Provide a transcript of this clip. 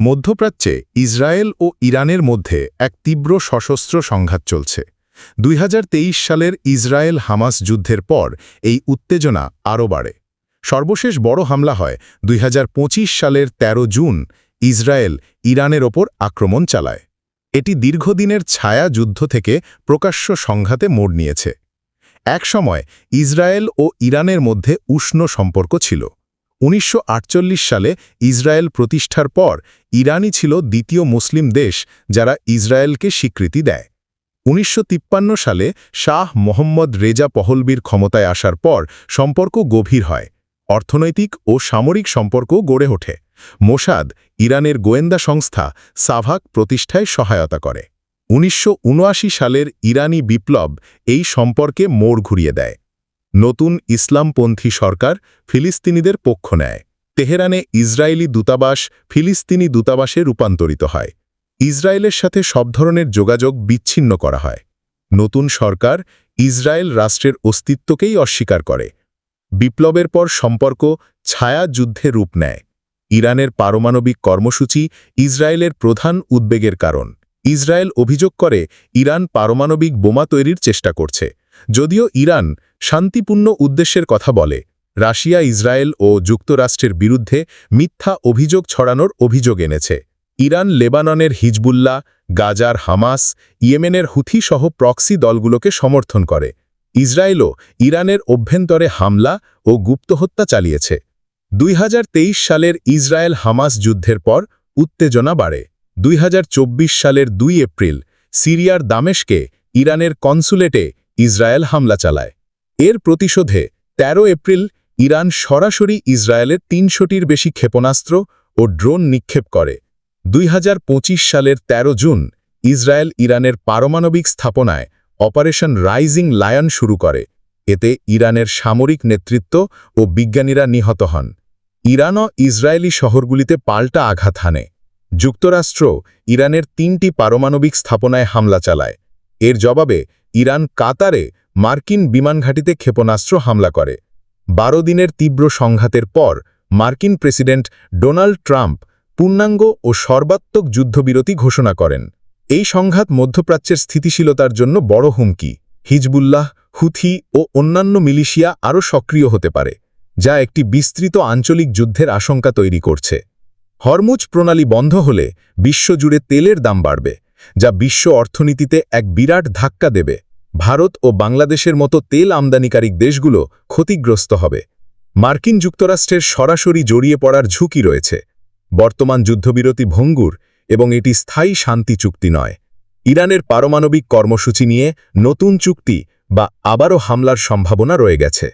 মধ্যপ্রাচ্যে ইসরায়েল ও ইরানের মধ্যে এক তীব্র সশস্ত্র সংঘাত চলছে। দুই হাজার তেইশ সালের ইসরায়েল হামাস যুদ্ধের পর এই উত্তেজনা আরও বাড়ে। সর্বশেষ বড় হামলা হয় দুই হাজার পঁচিশ সালের ১৩ জুন ইসরায়েল ইরানের ওপর আক্রমণ চালায়। এটি দীর্ঘদিনের ছায়া যুদ্ধ থেকে প্রকাশ্য সংঘাতে মোড় নিয়েছে। এক সময় ইসরায়েল ও ইরানের মধ্যে উষ্ণ সম্পর্ক ছিল। উনিশশো আটচল্লিশ সালে ইসরায়েল প্রতিষ্ঠার পর ইরানই ছিল দ্বিতীয় মুসলিম দেশ যারা ইসরায়েলকে স্বীকৃতি দেয়। উনিশশো তিপ্পান্ন সালে শাহ মোহাম্মদ রেজা পহলবির ক্ষমতায় আসার পর সম্পর্ক গভীর হয়, অর্থনৈতিক ও সামরিক সম্পর্ক গড়ে ওঠে। মোসাদ ইরানের গোয়েন্দা সংস্থা সাভাক প্রতিষ্ঠায় সহায়তা করে। উনিশশো উনআশি সালের ইরানি বিপ্লব এই সম্পর্কে মোড় ঘুরিয়ে দেয়। নতুন ইসলামপন্থী সরকার ফিলিস্তিনিদের পক্ষ নেয়। তেহরানে ইসরায়েলি দূতাবাস ফিলিস্তিনি দূতাবাসে রূপান্তরিত হয়। ইসরায়েলের সাথে সব ধরনের যোগাযোগ বিচ্ছিন্ন করা হয়। নতুন সরকার ইসরায়েল রাষ্ট্রের অস্তিত্বকেই অস্বীকার করে। বিপ্লবের পর সম্পর্ক ছায়া যুদ্ধে রূপ নেয়। ইরানের পারমাণবিক কর্মসূচি ইসরায়েলের প্রধান উদ্বেগের কারণ। ইসরায়েল অভিযোগ করে, ইরান পারমাণবিক বোমা তৈরির চেষ্টা করছে। যদিও ইরান শান্তিপূর্ণ উদ্দেশ্যের কথা বলে, রাশিয়া, ইসরায়েল ও যুক্তরাষ্ট্রের বিরুদ্ধে মিথ্যা অভিযোগ ছড়ানোর অভিযোগ এনেছে। ইরান, লেবাননের হিজবুল্লাহ, গাজার হামাস, ইয়েমেনের হুথি সহ প্রক্সি দলগুলোকে সমর্থন করে। ইসরায়েলও ইরানের অভ্যন্তরে হামলা ও গুপ্তহত্যা চালিয়েছে। দুই হাজার তেইশ সালের ইসরায়েল হামাস যুদ্ধের পর উত্তেজনা বাড়ে। দুই হাজার চব্বিশ সালের দুই এপ্রিল সিরিয়ার দামেশকে ইরানের কনসুলেটে ইসরায়েল হামলা চালায়। এর প্রতিশোধে ১৩ এপ্রিল ইরান সরাসরি ইসরায়েলের তিনশোটির বেশি ক্ষেপণাস্ত্র ও ড্রোন নিক্ষেপ করে। দুই হাজার পঁচিশ সালের ১৩ জুন ইসরায়েল ইরানের পারমাণবিক স্থাপনায় অপারেশন রাইজিং লায়ন শুরু করে। এতে ইরানের সামরিক নেতৃত্ব ও বিজ্ঞানীরা নিহত হন। ইরানও ইসরায়েলি শহরগুলিতে পাল্টা আঘাত হানে। যুক্তরাষ্ট্র ইরানের তিনটি পারমাণবিক স্থাপনায় হামলা চালায়। এর জবাবে ইরান কাতারে মার্কিন বিমানঘাটিতে ক্ষেপণাস্ত্র হামলা করে। বারো দিনের তীব্র সংঘাতের পর মার্কিন প্রেসিডেন্ট ডোনাল্ড ট্রাম্প পূর্ণাঙ্গ ও সর্বাত্মক যুদ্ধবিরতি ঘোষণা করেন। এই সংঘাত মধ্যপ্রাচ্যের স্থিতিশীলতার জন্য বড় হুমকি। হিজবুল্লাহ, হুথি ও অন্যান্য মিলিশিয়া আরও সক্রিয় হতে পারে, যা একটি বিস্তৃত আঞ্চলিক যুদ্ধের আশঙ্কা তৈরি করছে। হরমুজ প্রণালী বন্ধ হলে বিশ্বজুড়ে তেলের দাম বাড়বে। যা বিশ্ব অর্থনীতিতে এক বিরাট ধাক্কা দেবে। ভারত ও বাংলাদেশের মতো তেল আমদানিকারী দেশগুলো ক্ষতিগ্রস্ত হবে। মার্কিন যুক্তরাষ্ট্রের সরাসরি জড়িয়ে পড়ার ঝুঁকি রয়েছে। বর্তমান যুদ্ধবিরতি ভঙ্গুর এবং এটি স্থায়ী শান্তি চুক্তি নয়। ইরানের পারমাণবিক কর্মসূচি নিয়ে নতুন চুক্তি বা আবারও হামলার সম্ভাবনা রয়ে গেছে।